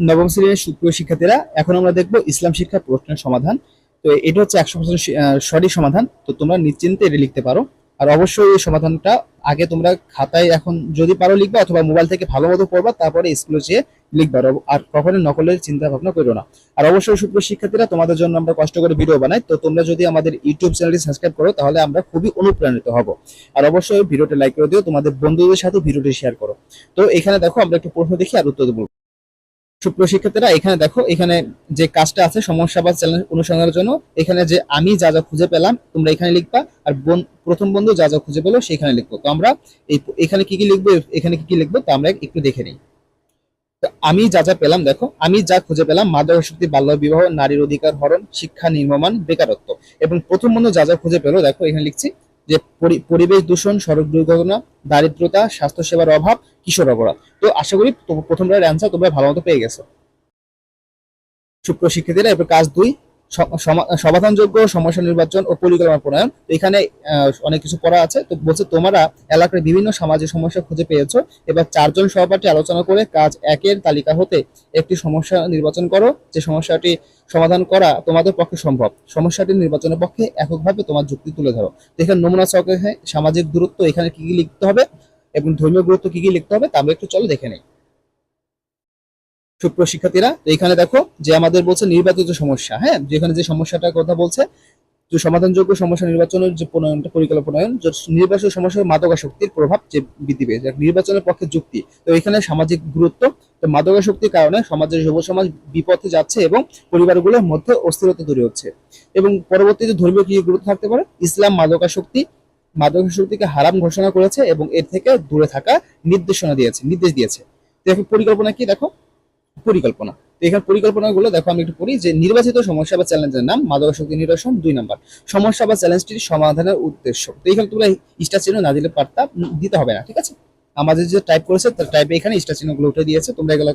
নবম শ্রেণির সুপ্রিয় শিক্ষার্থীরা, এখন আমরা দেখব ইসলাম শিক্ষা প্রশ্নের সমাধান। তো এটা হচ্ছে একশো পার্সেন্ট সঠিক সমাধান। তো তোমরা নিশ্চিন্তে এটা লিখতে পারো। আর অবশ্যই এই সমাধানটা আগে তোমরা খাতায় এখন যদি পারো লিখবা অথবা মোবাইল থেকে ভালো মতো পড়বা, তারপরে স্কুলে যেয়ে লিখবা। আর- কখনো নকলের চিন্তা ভাবনা করো না। আর অবশ্যই সুপ্রিয় শিক্ষার্থীরা, তোমাদের জন্য আমরা কষ্ট করে ভিডিও বানাই। তো তোমরা যদি আমাদের ইউটিউব চ্যানেলটি সাবস্ক্রাইব করো, তাহলে আমরা খুবই অনুপ্রাণিত হব। আর অবশ্যই ভিডিওটা লাইক করে দিও। তোমাদের বন্ধুদের সাথে ভিডিওটি শেয়ার করো। তো এখানে দেখো, আমরা একটু প্রশ্ন দেখি আর উত্তর দেবো। সুপ্রিয় শিক্ষার্থীরা, এখানে দেখো, এখানে যে কাজটা আছে সমস্যা বা চ্যালেঞ্জ অনুসন্ধানের জন্য, এখানে যে আমি যা যা খুঁজে পেলাম, তোমরা এখানে লিখবা, আর প্রথম বন্ধু যা যা খুঁজে পেল সেখানে লিখব। তো আমরা এই এখানে কি কি লিখব, এখানে কি কি লিখব, তো আমরা একটু দেখে নিই। আমি যা যা পেলাম, দেখো, আমি যা খুঁজে পেলাম, মাদক শক্তি, বাল্য বিবাহ, নারীর অধিকার হরণ, শিক্ষা নির্মমান, বেকারত্ব। এবং প্রথম বন্ধু যা যা খুঁজে পেল, দেখো, এখানে লিখছি যে পরি- পরিবেশ দূষণ, সড়ক দুর্ঘটনা, দারিদ্রতা, স্বাস্থ্যসেবার অভাব, কিশোর অপরাধ। তো আশা করি প্রথমটার অ্যান্সার তোমরা ভালো মতো পেয়ে গেছো। সুপ্র শিক্ষার্থীরা, এরপর কাজ দুই। সমাধানযোগ্য সমস্যা নির্বাচন ও পরিকল্পনা প্রণয়ন। এখানে অনেক কিছু করা আছে। তো বলছে, তোমরা এলাকার বিভিন্ন সামাজিক সমস্যা খুঁজে পেয়েছ। এবার চারজন সহপাঠী আলোচনা করে কাজ একের তালিকা হতে একটি সমস্যা নির্বাচন করো। যে সমস্যাটি সমাধান করা তোমাদের পক্ষে সম্ভব। সমস্যাটি নির্বাচনের পক্ষে এককভাবে তোমার যুক্তি তুলে ধরো। এখানে নমুনা চকে সামাজিক দূরত্ব এখানে কি কি লিখতে হবে এবং ধর্মীয় গুরুত্ব কি কি লিখতে হবে তা আমরা একটু চলো দেখে নেই। সুপ্রিয় শিক্ষার্থীরা এখানে দেখো যে আমাদের বলছে নির্বাচিত সমস্যা হ্যাঁ? যেখানে যে সমস্যাটার কথা বলছে, যে সমাধানযোগ্য সমস্যা নির্বাচনের যে প্রণয়নটা পরিকল্পনা প্রণয়ন যে নির্বাচন সমস্যার মাদকাসক্তির প্রভাব যে বৃদ্ধি পেয়েছে নির্বাচনের পক্ষে যুক্তি। তো এখানে সামাজিক গুরুত্ব, তো মাদকাসক্তির কারণে সমাজের যুব সমাজ বিপথে যাচ্ছে এবং পরিবারগুলোর মধ্যে অস্থিরতা তৈরি হচ্ছে। এবং পরবর্তীতে ধর্মীয় কি গুরুত্ব থাকতে পারে? ইসলাম মাদকাসক্তি, মাদকাসক্তিকে হারাম ঘোষণা করেছে এবং এর থেকে দূরে থাকা নির্দেশনা দিয়েছে, নির্দেশ দিয়েছে। দেখো পরিকল্পনা কি দেখো? পরিকল্পনা। এখানে পরিকল্পনাগুলো দেখো আমি একটু পড়ি, যে নির্বাচিত সমস্যা বা চ্যালেঞ্জের নাম মাদকাসক্তি নিরসন দুই নাম্বার। সমস্যা বা চ্যালেঞ্জটির সমাধানের উদ্দেশ্য। তো এখানে তোমরা স্টার চিহ্ন না দিলে পারতা দিতে হবে না, ঠিক আছে? আমাদের যে টাইপ করেছে, তার টাইপে এখানে চিহ্নগুলো উঠে দিয়েছে, তোমরা এগুলো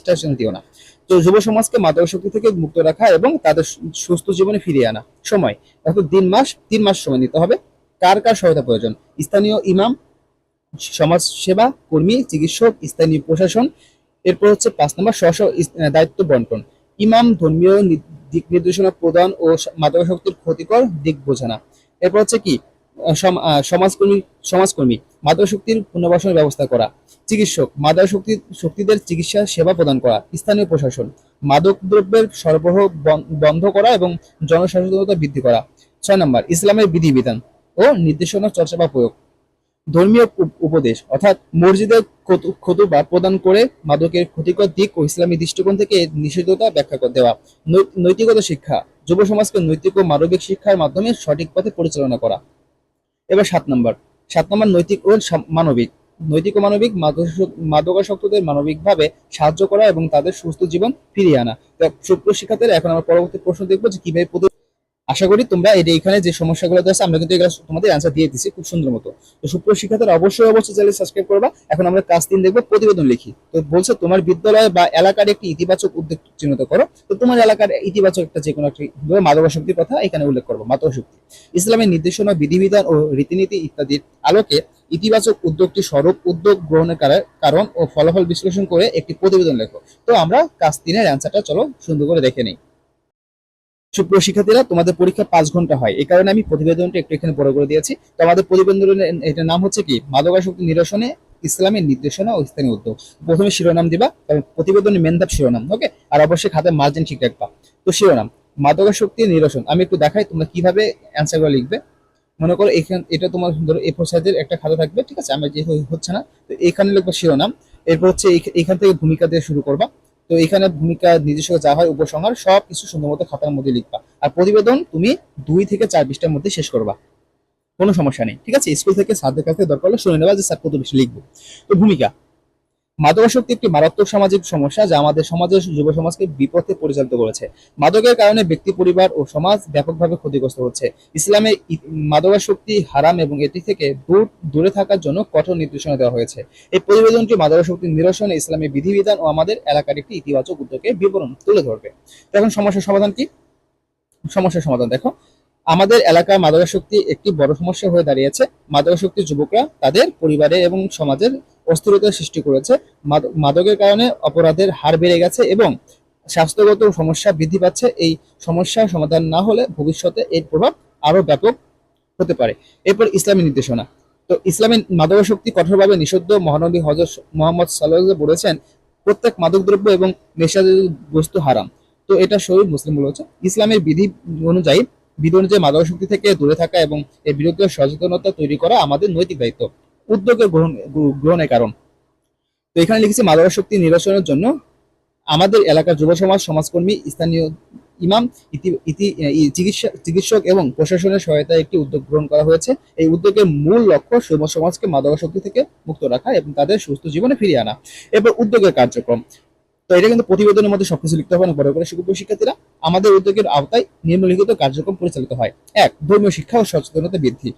স্টার চিহ্ন দিও না। তো যুব সমাজকে মাদকাসক্তি থেকে মুক্ত রাখা এবং তাদের সুস্থ জীবনে ফিরিয়ে আনা। সময়। দেখো তিন মাস তিন মাস সময় নিতে হবে। কার কার সহায়তা প্রয়োজন? স্থানীয় ইমাম, সমাজ সেবা কর্মী, চিকিৎসক, স্থানীয় প্রশাসন এরপর হচ্ছে পাঁচ নম্বর স্ব দায়িত্ব বন্টন। ইমাম ধর্মীয় দিক নির্দেশনা প্রদান ও মাদকাসক্তির ক্ষতিকর দিক বোঝানা। এরপর হচ্ছে কি সমাজকর্মী সমাজকর্মী মাদকাসক্তির পুনর্বাসনের ব্যবস্থা করা। চিকিৎসক মাদকাসক্তি শক্তিদের চিকিৎসা সেবা প্রদান করা। স্থানীয় প্রশাসন, মাদক দ্রব্যের সরবরাহ বন- বন্ধ করা এবং জনসচেতনতা বৃদ্ধি করা। ছয় নম্বর, ইসলামের বিধিবিধান ও নির্দেশনা চর্চা বা প্রয়োগ। ধর্মীয় উপ- উপদেশ, অর্থাৎ মসজিদে খতু- খুতুবা প্রদান করে মাদকের ক্ষতিকর দিক ও ইসলামী দৃষ্টিকোণ থেকে এর নিষেধতা ব্যাখ্যা করে দেওয়া। নৈতিকতা শিক্ষা, যুব সমাজকে নৈতিক ও মানবিক শিক্ষার মাধ্যমে সঠিক পথে পরিচালনা করা। এবার সাত নম্বর সাত নম্বর নৈতিক ও মানবিক। নৈতিক ও মানবিক মাদকাসক- মাদকাসক্তদের মানবিকভাবে সাহায্য করা এবং তাদের সুস্থ জীবন ফিরিয়ে আনা। তো সুপ্রিয় শিক্ষার্থীরা, এখন আমরা পরবর্তী প্রশ্ন দেখব যে কীভাবে আশা করি তোমরা যে এখানে যে সমস্যাগুলো আছে, আমরা কিন্তু এগুলো তোমাদের অ্যান্সার দিয়ে দিচ্ছি খুব সুন্দর মতো। তো সুপ্রিয় শিক্ষার্থীরা, অবশ্যই অবশ্যই চ্যানেল সাবস্ক্রাইব করবা। এখন আমরা কাজ তিন দেখব, প্রতিবেদন লিখি। তো বলছে, তোমার বিদ্যালয় বা এলাকার একটি ইতিবাচক উদ্যোগ চিহ্নিত করো। তো তোমার এলাকার ইতিবাচক একটা যে কোনো একটি মাদকাসক্তির কথা এখানে উল্লেখ করব, মাদকাসক্তি। ইসলামের নির্দেশনা, বিধিবিধান ও রীতিনীতি ইত্যাদির আলোকে ইতিবাচক উদ্যোগটি স্বরূপ উদ্যোগ গ্রহণের কারা- কারণ ও ফলাফল বিশ্লেষণ করে একটি প্রতিবেদন লেখো। তো আমরা কাজ তিনের অ্যান্সারটা চলো সুন্দর করে দেখে নিই। সুপ্রিয় শিক্ষার্থীরা তোমাদের পরীক্ষা পাঁচ ঘণ্টা হয়। এই কারণে আমি প্রতিবেদনটা একটু এখানে বড় করে দিয়েছি। তো আমাদের প্রতিবেদনের এটার নাম হচ্ছে কি? মাদকাসক্তি নিরসনে ইসলামের নির্দেশনা ও স্থানীয় উদ্যোগ। প্রথমে শিরোনাম দিবা কারণ প্রতিবেদনের মেন ধাপ শিরোনাম ওকে আর অবশ্যই খাতে মার্জিন ঠিক রাখবা। তো শিরোনাম, মাদকাসক্তি নিরসন। আমি একটু দেখাই তোমরা কীভাবে অ্যান্সারগুলো লিখবে। মনে করো এখান এটা তোমার ধরো এ সাইজের একটা খাতা থাকবে, ঠিক আছে? আমার যেহেতু হচ্ছে না, তো এখানে লিখব শিরোনাম। এরপর হচ্ছে এখান থেকে ভূমিকা দিয়ে শুরু করবা। তো এখানে ভূমিকা নির্দেশক যা হয়, উপসংহার, সব কিছু সুন্দর মতো খাতার মধ্যে লিখবা। আর প্রতিবেদন তুমি দুই থেকে চার বিশটার মধ্যে শেষ করবা। কোনো সমস্যা নেই, ঠিক আছে? স্কুল থেকে স্যারদের কাছে দরকার হলে শুনে নেবা যে স্যার কত বেশি লিখব। তো ভূমিকা মাদকাসক্তি একটি মারাত্মক সামাজিক সমস্যা যা আমাদের সমাজের যুব সমাজকে বিপথে পরিচালিত করেছে। মাদকের কারণে ব্যক্তি, পরিবার ও সমাজ ব্যাপকভাবে ক্ষতিগ্রস্ত হচ্ছে। ইসলামে মাদকাসক্তি হারাম এবং এটি থেকে দূর, দূরে থাকার জন্য কঠোর নির্দেশনা দেওয়া হয়েছে। এই প্রতিবেদনটি মাদকাসক্তি নিরসনে ইসলামের বিধিবিধান ও আমাদের এলাকার একটি ইতিবাচক উদ্যোগে বিবরণ তুলে ধরবে। এখন সমস্যার সমাধান কি? সমস্যার সমাধান দেখো। আমাদের এলাকায় মাদকাসক্তি একটি বড় সমস্যা হয়ে দাঁড়িয়েছে। মাদকাসক্তি যুবকরা তাদের পরিবারে এবং সমাজের অস্থিরতা সৃষ্টি করেছে। মাদ- মাদকের কারণে অপরাধের হার বেড়ে গেছে এবং স্বাস্থ্যগত সমস্যা বৃদ্ধি পাচ্ছে। এই সমস্যার সমাধান না হলে ভবিষ্যতে এর প্রভাব আরও ব্যাপক হতে পারে। এরপর ইসলামী নির্দেশনা। তো ইসলামী মাদকাসক্তি কঠোরভাবে নিষিদ্ধ। মহানবী হজরত মোহাম্মদ সাল্লাহ বলেছেন, প্রত্যেক মাদকদ্রব্য এবং নেশাজাতীয় বস্তু হারাম। তো এটা শরীর মুসলিম বলেছে ইসলামের বিধি অনুযায়ী বিধি অনুযায়ী মাদকাসক্তি থেকে দূরে থাকা এবং এর বিরুদ্ধে সচেতনতা তৈরি করা আমাদের নৈতিক দায়িত্ব। উদ্যোগের গ্রহণ গ্রহণের কারণ। তো এখানে লিখেছি মাদকাসক্তি নিরসনের জন্য আমাদের এলাকার যুব সমাজ, সমাজকর্মী, স্থানীয় ইমাম, ইতি চিকিৎসা, চিকিৎসক এবং প্রশাসনের সহায়তায় একটি উদ্যোগ গ্রহণ করা হয়েছে। এই উদ্যোগের মূল লক্ষ্য যুব সমাজকে মাদকাসক্তি থেকে মুক্ত রাখা এবং তাদের সুস্থ জীবনে ফিরিয়ে আনা। এরপর উদ্যোগের কার্যক্রম। তো এটা কিন্তু প্রতিবেদনের মধ্যে সবকিছু লিখতে হবে না, বড় করে শিক্ষক শিক্ষার্থীরা। আমাদের উদ্যোগের আওতায় নিম্নলিখিত কার্যক্রম পরিচালিত হয়। এক, ধর্মীয় শিক্ষা ও সচেতনতা বৃদ্ধি।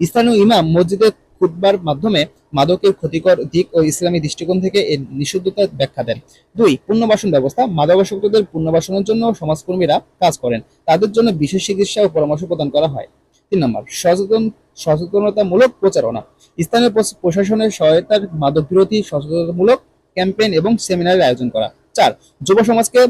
স্থানীয় ইমাম মসজিদে খুতবার মাধ্যমে মাদকের ক্ষতিকর দিক ও ইসলামী দৃষ্টিকোণ থেকে এর নিষিদ্ধতা ব্যাখ্যা দেন। দুই, পুনর্বাসন ব্যবস্থা। মাদকাসক্তদের পুনর্বাসনের জন্য সমাজকর্মীরা কাজ করেন। তাদের জন্য বিশেষ চিকিৎসা ও পরামর্শ প্রদান করা হয়। তিন নম্বর, সচেতন, সচেতনতামূলক প্রচারণা। স্থানীয় প্রশাসনের সহায়তার মাদক বিরোধী সচেতনতামূলক ক্যাম্পেইন এবং সেমিনারের আয়োজন করা। চার, যুব সমাজকে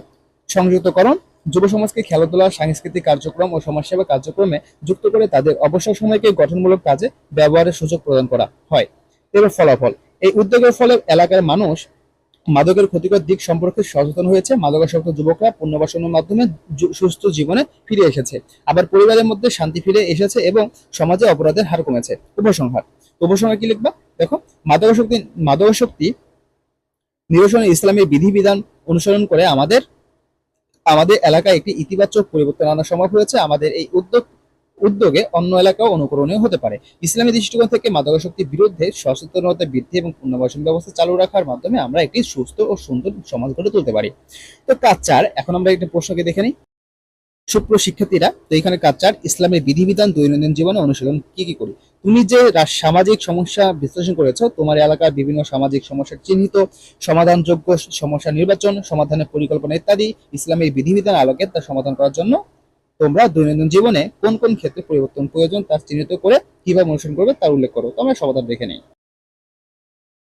সংযুক্তকরণ যুব সমাজকে খেলাধুলা, সাংস্কৃতিক কার্যক্রম ও সমাজসেবা কার্যক্রমে যুক্ত করে তাদের অবসর সময়কে গঠনমূলক কাজে ব্যবহারের সুযোগ প্রদান করা হয়। এবার ফলাফল। এই উদ্যোগের ফলে এলাকার মানুষ মাদকের ক্ষতিকর দিক সম্পর্কে সচেতন হয়েছে। মাদকাসক্ত যুবকরা পুনর্বাসনের মাধ্যমে সুস্থ জীবনে ফিরে এসেছে। আবার পরিবারের মধ্যে শান্তি ফিরে এসেছে এবং সমাজে অপরাধের হার কমেছে। উপসংহার উপসংহার কি লিখবা? দেখো, মাদকাসক্তি মাদকাসক্তি নিরসনে ইসলামের বিধিবিধান অনুসরণ করে আমাদের আমাদের এলাকায় একটি ইতিবাচক পরিবর্তন আনা সম্ভব হয়েছে। আমাদের এই উদ্যোগ, উদ্যোগে অন্য এলাকাও অনুকরণীয় হতে পারে। ইসলামী দৃষ্টিকোণ থেকে মাদকাসক্তির বিরুদ্ধে সচেতনতা বৃদ্ধি এবং পুনর্বাসন ব্যবস্থা চালু রাখার মাধ্যমে আমরা একটি সুস্থ ও সুন্দর সমাজ গড়ে তুলতে পারি। তো কাজ চার, এখন আমরা একটি প্রশ্নকে দেখে নিই। সুপ্রিয় শিক্ষার্থীরা, তো এখানে কাজ চার, ইসলামের বিধিবিধান, দৈনন্দিন জীবনে অনুশীলন, কি কি করি? তুমি যে সামাজিক সমস্যা বিশ্লেষণ করেছ, তোমার এলাকার বিভিন্ন সামাজিক সমস্যা চিহ্নিত, সমাধানযোগ্য সমস্যা নির্বাচন, সমাধানের পরিকল্পনা ইত্যাদি, ইসলামের বিধিবিধান আলোকে তা সমাধান করার জন্য তোমরা দৈনন্দিন জীবনে কোন কোন ক্ষেত্রে পরিবর্তন প্রয়োজন তার চিহ্নিত করে কীভাবে অনুসরণ করবে তার উল্লেখ করো। তো আমরা সমাধান দেখে নেই।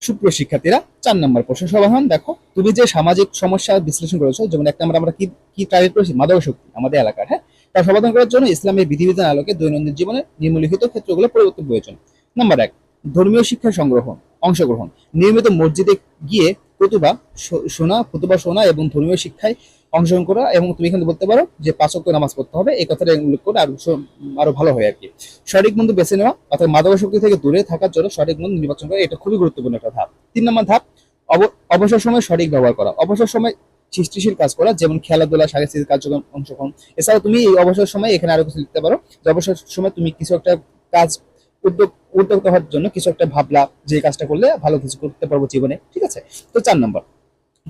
সুপ্রিয় শিক্ষার্থীরা, চার নম্বর প্রশ্ন সমাধান। দেখো, তুমি যে সামাজিক সমস্যা বিশ্লেষণ করেছ, যেমন একটা নম্বর আমরা কি কি টার্গেট করেছি? মাদক শক্তি আমাদের এলাকার হ্যাঁ? তার সমাধান করার জন্য ইসলামের বিধিবিধান আলোকে দৈনন্দিন জীবনে নিম্নলিখিত ক্ষেত্রগুলো পরিবর্তন প্রয়োজন নাম্বার এক, ধর্মীয় শিক্ষা সংগ্রহ অংশগ্রহণ। নিয়মিত মসজিদে গিয়ে প্রতুবা শো- শোনা, প্রতিভা শোনা এবং ধর্মীয় শিক্ষায় অংশগ্রহণ করা এবং তুমি এখানে বলতে পারো যে পাঁচ ওয়াক্ত নামাজ পড়তে হবে। এই কথাটা উল্লেখ করে আরও আরও ভালো হয় আর কি। সঠিক বন্ধু বেছে নেওয়া অর্থাৎ মাদকাসক্তি থেকে দূরে থাকার জন্য সঠিক বন্ধু নির্বাচন করা, এটা খুবই গুরুত্বপূর্ণ একটা ধাপ। তিন নম্বর ধাপ, অব- অবসর সময় সঠিক ব্যবহার করা। অবসর সময় সৃষ্টিশীল কাজ করা, যেমন খেলাধুলা, সাংস্কৃতিক কার্যক্রম, অংশগ্রহণ। এছাড়াও তুমি এই অবসর সময় এখানে আরও কিছু লিখতে পারো যে অবসর সময় তুমি কিছু একটা কাজ উদ্যোগ উদ্যোক্তা হওয়ার জন্য কিছু একটা ভাবলা যে কাজটা করলে ভালো কিছু করতে পারব জীবনে, ঠিক আছে? তো চার নম্বর,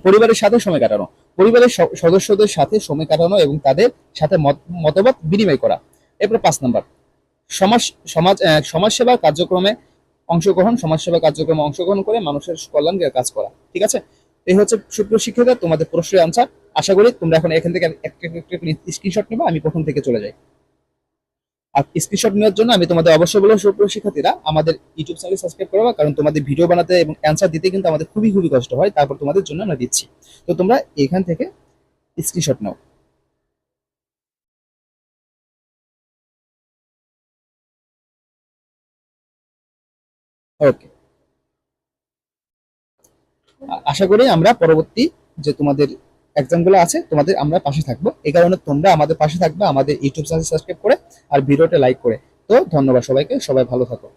পরিবারের সাথে সময় কাটানো। পরিবারের সদস্যদের সাথে সময় কাটানো এবং তাদের সাথে মত- মতামত বিনিময় করা। এরপর পাঁচ নম্বর, সমাজ সমাজ সমাজসেবা কার্যক্রমে অংশগ্রহণ, সমাজসেবা কার্যক্রমে অংশগ্রহণ করে মানুষের কল্যাণকে কাজ করা, ঠিক আছে? এই হচ্ছে সুপ্রিয় শিক্ষিতা তোমাদের প্রশ্নের আনসার আশা করি তোমরা এখন এখান থেকে স্ক্রিনশট নেবে, আমি প্রথম থেকে চলে যাই। আর স্ক্রিনশট নেওয়ার জন্য আমি তোমাদের অবশ্যই বলব, সুপ্রিয় শিক্ষার্থীরা, আমাদের ইউটিউব চ্যানেল সাবস্ক্রাইব করবা কারণ তোমাদের ভিডিও বানাতে এবং অ্যান্সার দিতে কিন্তু আমাদের খুবই খুবই কষ্ট হয়, তারপর তোমাদের জন্য আমরা দিচ্ছি। তো তোমরা এখান থেকে স্ক্রিনশট নাও। ওকে আশা করি আমরা পরবর্তী যে তোমাদের এক্সামগুলো আছে, তোমাদের আমরা পাশে থাকব। এই কারণে তোমরা আমাদের পাশে থাকবে, আমাদের ইউটিউব চ্যানেল সাবস্ক্রাইব করে, আর ভিডিওটা লাইক করে। তো ধন্যবাদ সবাইকে, সবাই ভালো থাকো।